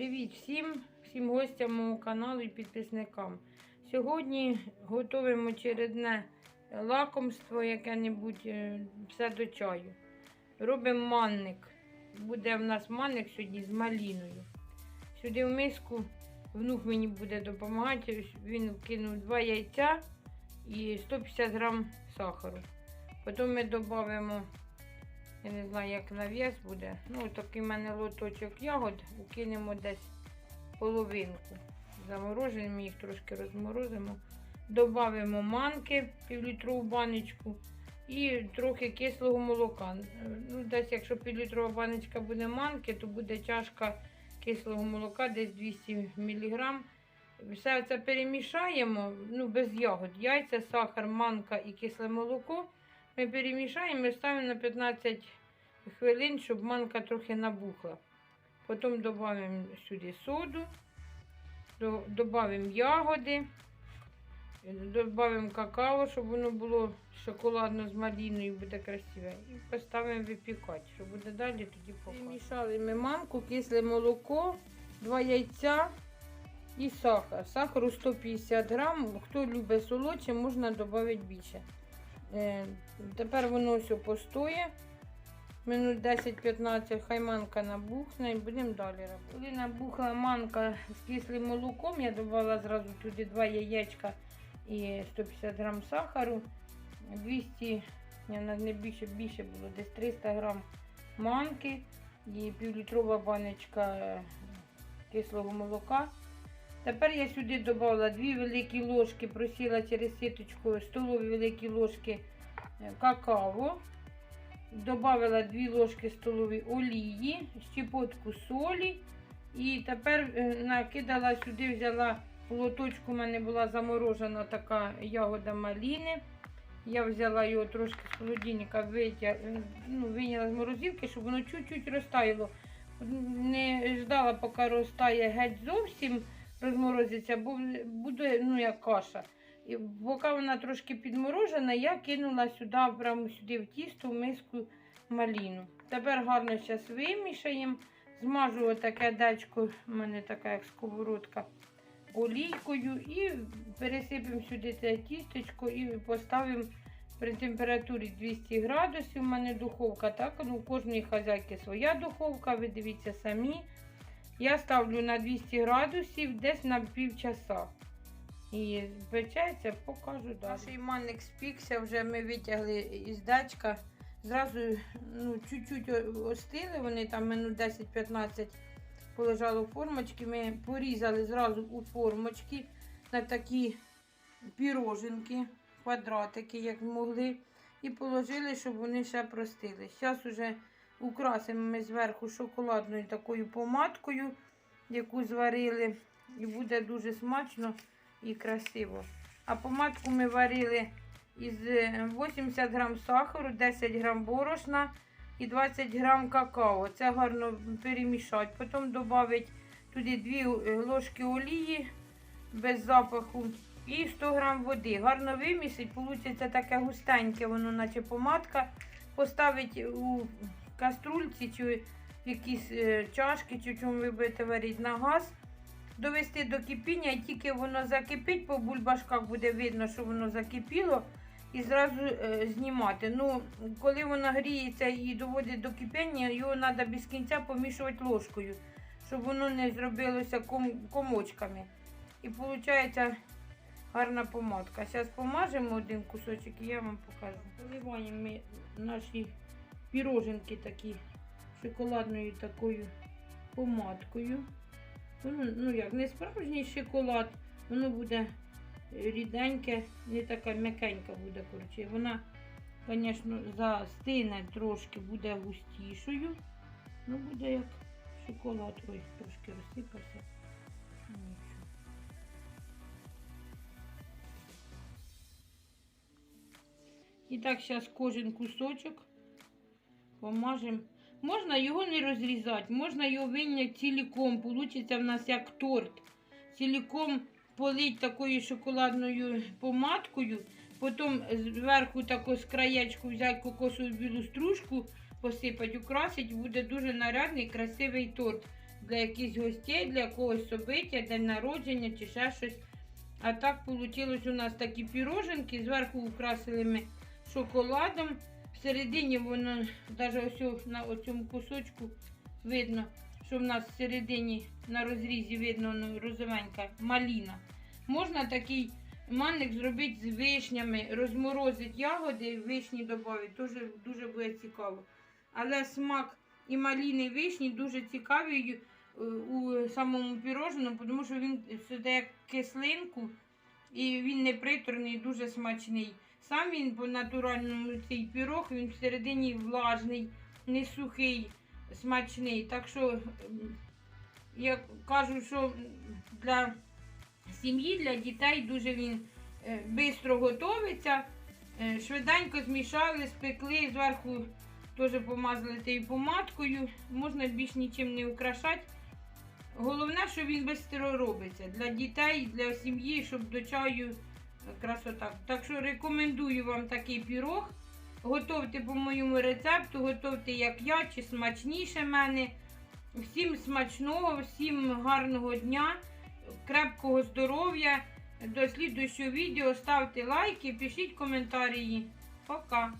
Привіт всім, всім гостям мого каналу і підписникам. Сьогодні готуємо чередне лакомство, яке-небудь е, все до чаю. Робимо манник. Буде в нас манник сьогодні з маліною. Сюди в миску внук мені буде допомагати. Він вкинув два яйця і 150 грам сахару. Потім ми додамо, я не знаю, як на буде. Ну, такий в мене лоточок ягод, укинемо десь половинку. Заморожуємо їх, трошки розморозимо. Добавимо манки півлітрову баночку і трохи кислого молока. Ну, десь, якщо півлітрова баночка буде манки, то буде чашка кислого молока, десь 200 мг. Все це перемішаємо ну, без ягод. Яйця, сахар, манка і кисле молоко. Ми перемішаємо і ставимо на 15 хвилин, щоб манка трохи набухла. Потім додаємо сюди соду, додаємо ягоди, додаємо какао, щоб воно було шоколадно з маліною, буде красиве. І поставимо випікати, що буде далі, тоді покажемо. Перемішали ми манку, кисле молоко, два яйця і сахар. Сахару 150 грам. Хто любить солодше, можна додати більше. Тепер воно все постоє. Минут 10-15 хай манка набухне і будемо далі робити. Коли набухла манка з кислим молоком, я додала зразу туди 2 яєчка і 150 грам сахару. 200, не більше, більше було, десь 300 грам манки і півлітрова баночка е, кислого молока. Тепер я сюди додала 2 великі ложки, просіла через сіточку столові великі ложки какао. Добавила 2 ложки столові олії, щепотку солі. І тепер е, накидала сюди, взяла в лоточку, у мене була заморожена така ягода маліни. Я взяла його трошки з холодильника, витя, ну, вийняла з морозилки, щоб воно чуть-чуть розтаяло. Не ждала, поки розтає геть зовсім розморозиться, бо буде ну, як каша. І поки вона трошки підморожена, я кинула сюди, прямо сюди в тісто, в миску маліну. Тепер гарно зараз вимішаємо. Змажу отаке дечко, у мене така як сковородка, олійкою і пересипемо сюди це тістечко і поставимо при температурі 200 градусів. У мене духовка, так, ну, у кожної хазяйки своя духовка, ви дивіться самі. Я ставлю на 200 градусів десь на півчаса. І печеться, покажу далі. Наш манник спікся, вже ми витягли із дачка. Зразу ну, чуть-чуть остили, вони там минут 10-15 полежали у формочки. Ми порізали зразу у формочки на такі піроженки, квадратики, як могли. І положили, щоб вони ще простили. Зараз уже украсимо ми зверху шоколадною такою помадкою, яку зварили. І буде дуже смачно і красиво. А помадку ми варили із е, 80 грам сахару, 10 грам борошна і 20 грам какао. Це гарно перемішати. Потім додати туди 2 ложки олії без запаху і 100 грам води. Гарно вимісить, вийде таке густеньке, воно наче помадка. Поставити у каструльці чи в якісь е, чашки, чи чому ви будете варити на газ довести до кипіння, тільки воно закипить, по бульбашках буде видно, що воно закипіло, і зразу е, знімати. Ну, коли воно гріється і доводить до кипіння, його треба без кінця помішувати ложкою, щоб воно не зробилося ком, комочками. І виходить гарна помадка. Зараз помажемо один кусочок і я вам покажу. Поливаємо ми наші піроженки такі шоколадною такою помадкою. Воно, ну як, не справжній шоколад, воно буде ріденьке, не така м'якенька буде, коротше. Вона, звісно, застине трошки, буде густішою. Ну, буде як шоколад. Ой, трошки розсипався. Ну. І так, зараз кожен кусочок помажемо. Можна його не розрізати, можна його вийняти ціліком. Получиться в нас як торт. Ціліком полить такою шоколадною помадкою, потім зверху таку з краєчку взяти кокосову білу стружку, посипати, украсити, буде дуже нарядний, красивий торт. для якихось гостей, для когось собиття, день народження чи ще щось. А так вийшло у нас такі піроженки, зверху украсили ми шоколадом. Всередині воно, навіть ось на цьому кусочку видно, що в нас всередині на розрізі видно ну, розовенька маліна. Можна такий манник зробити з вишнями, розморозити ягоди, вишні додати, дуже, дуже буде цікаво. Але смак і маліни, і вишні дуже цікавий е, у самому пірожному, тому що він сюди кислинку і він не приторний, дуже смачний. Сам він по натуральному цей пірог, він всередині влажний, не сухий, смачний. Так що я кажу, що для сім'ї, для дітей дуже він швидко готується. Е, Швиденько змішали, спекли, зверху теж помазали тією помадкою. Можна більш нічим не украшати. Головне, що він швидко робиться для дітей, для сім'ї, щоб до чаю е, красота. Так що рекомендую вам такий пірог. Готовте по моєму рецепту, готовте як я, чи смачніше мене. Всім смачного, всім гарного дня, крепкого здоров'я. До слідуючого відео ставте лайки, пишіть коментарі. Пока!